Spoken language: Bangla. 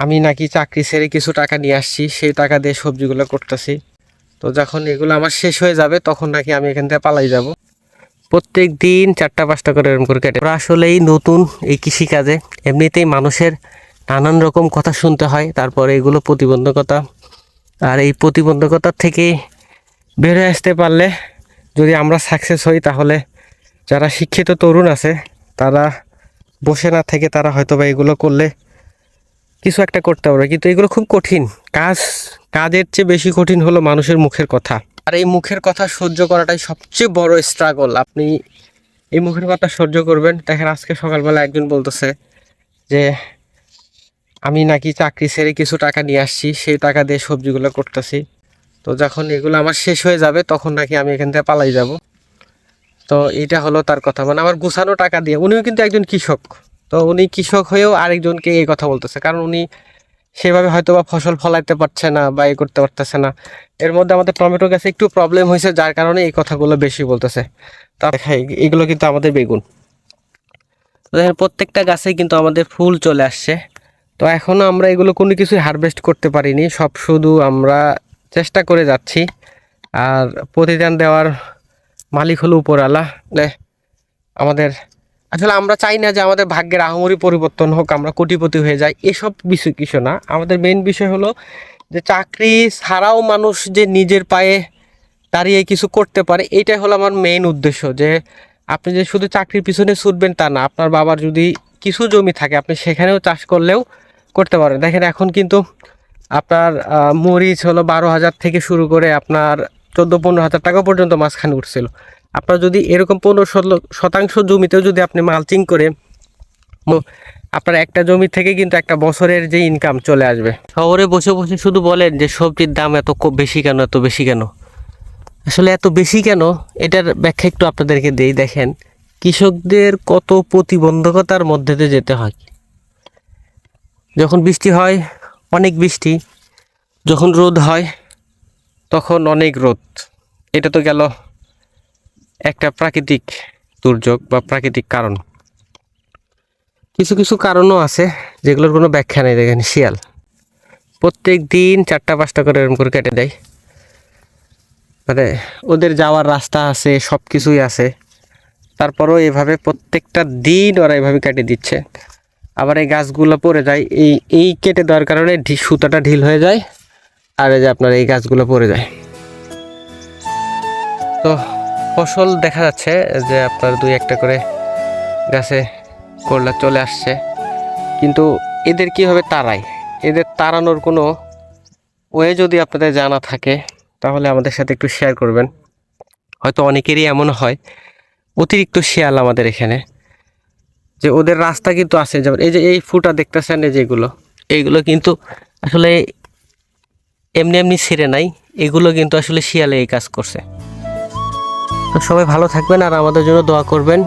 আমি নাকি চাকরি ছেড়ে কিছু টাকা নিয়ে আসছি, সেই টাকা দিয়ে সবজিগুলো করতেছি। তো যখন এগুলো আমার শেষ হয়ে যাবে, তখন নাকি আমি এখান থেকে পালাই যাব। প্রত্যেক দিন চারটা পাঁচটা করে এরকম করে কেটে। আসলেই নতুন এই কৃষিকাজে। এমনিতেই মানুষের নানান রকম কথা শুনতে হয়, তারপরে এগুলো প্রতিবন্ধকতা। আর এই প্রতিবন্ধকতার থেকে বের হয়ে আসতে পারলে যদি আমরা সাকসেস হই, তাহলে যারা শিক্ষিত তরুণ আছে, তারা বসে না থেকে তারা হয়তো বা এগুলো করলে কিছু একটা করতে পারবে কিন্তু এগুলো খুব কঠিন। কাজ, কাজের চেয়ে বেশি কঠিন হলো মানুষের মুখের কথা। আর এই মুখের কথা সহ্য করাটাই সবচেয়ে বড় স্ট্রাগল আপনি এই মুখের কথা সহ্য করবেন। দেখেন, আজকে সকালবেলা একজন বলতেছে যে, আমি নাকি চাকরি ছেড়ে কিছু টাকা নিয়ে আসছি, সেই টাকা দিয়ে সবজিগুলো করতেছি। তো যখন এগুলো আমার শেষ হয়ে যাবে, তখন নাকি আমি এখান থেকে পালাই যাব। তো এটা হলো তার কথা। মানে আমার গুছানো টাকা দিয়ে, উনিও কিন্তু একজন কৃষক। তো উনি কৃষক হয়েও আরেকজনকে এই কথা বলতেছে। কারণ উনি সেভাবে হয়তো বা ফসল ফলাইতে পারছে না বা এ করতে পারতেছে না। এর মধ্যে আমাদের টমেটো গাছে একটু প্রবলেম হয়েছে, যার কারণে এই কথাগুলো বেশি বলতেছে। তা দেখাই এগুলো কিন্তু আমাদের বেগুন। দেখেন, প্রত্যেকটা গাছে কিন্তু আমাদের ফুল চলে আসছে। তো এখনও আমরা এগুলো কোনো কিছুই হারভেস্ট করতে পারিনি। সব শুধু আমরা চেষ্টা করে যাচ্ছি। আর প্রতিদান দেওয়ার মালিক হলো উপরওয়ালা। আমাদের আসলে আমরা চাই না যে আমাদের ভাগ্যের আহমরি পরিবর্তন হোক, আমরা কোটিপতি হয়ে যাই, এসব বিষয় কিছু না। আমাদের মেন বিষয় হলো যে চাকরি ছাড়াও মানুষ যে নিজের পায়ে দাঁড়িয়ে কিছু করতে পারে এইটাই হলো আমার মেইন উদ্দেশ্য যে আপনি যে শুধু চাকরির পিছনে ছুটবেন তা না, আপনার বাবার যদি কিছু জমি থাকে, আপনি সেখানেও চাষ করলেও করতে পারেন। দেখেন এখন কিন্তু আপনার মরিচ হলো বারো হাজার থেকে শুরু করে আপনার চোদ্দ পনেরো হাজার টাকা পর্যন্ত মাঝখানে উঠছিল। আপনার যদি এরকম পনেরো ষোলো শতাংশ জমিতেও যদি আপনি মালচিং করে আপনার একটা জমি থেকে কিন্তু একটা বছরের যে ইনকাম চলে আসবে। শহরে বসে বসে শুধু বলেন যে সবজির দাম এত বেশি কেন, এত বেশি কেন? আসলে এত বেশি কেন? এটার ব্যাখ্যা একটু আপনাদেরকে দেই, দেখেন। কৃষকদের কত প্রতিবন্ধকতার মধ্যে দিয়ে যেতে হয়। যখন বৃষ্টি হয়, অনেক বৃষ্টি। যখন রোদ হয়, তখন অনেক রোদ। এটা তো গেল একটা প্রাকৃতিক দুর্যোগ বা প্রাকৃতিক কারণ। কিছু কিছু কারণও আছে, যেগুলোর কোনো ব্যাখ্যা নেই দেখেন, শিয়াল। প্রত্যেক দিন চারটা পাঁচটা করে এরকম করে কেটে দেয়। মানে ওদের যাওয়ার রাস্তা আছে সব কিছুই আছে। তারপরও এভাবে প্রত্যেকটা দিন ওরা এভাবে কেটে দিচ্ছে। আবার এই গাছগুলো পড়ে যায়, এই এই কেটে দেওয়ার কারণে সুতাটা ঢিল হয়ে যায়, আর এই যে আপনার এই গাছগুলো পড়ে যায়। তো ফসল দেখা যাচ্ছে যে আপনার দুই একটা করে গাছে করলা চলে আসছে। কিন্তু এদের কীভাবে তাড়ায়? এদের তাড়ানোর কোনো ওয়ে যদি আপনাদের জানা থাকে, তাহলে আমাদের সাথে একটু শেয়ার করবেন। হয়তো অনেকেরই এমন হয়। অতিরিক্ত শিয়াল আমাদের এখানে। যে ওদের রাস্তা কিন্তু আছে, যেমন এই যে এই ফুটা দেখতেছেন, এই যেগুলো এইগুলো কিন্তু আসলে এমনি এমনি ছিঁড়ে নাই। এগুলো কিন্তু আসলে শিয়ালে এই কাজ করছে। সবাই ভালো থাকবেন আর আমাদের জন্য দোয়া করবেন।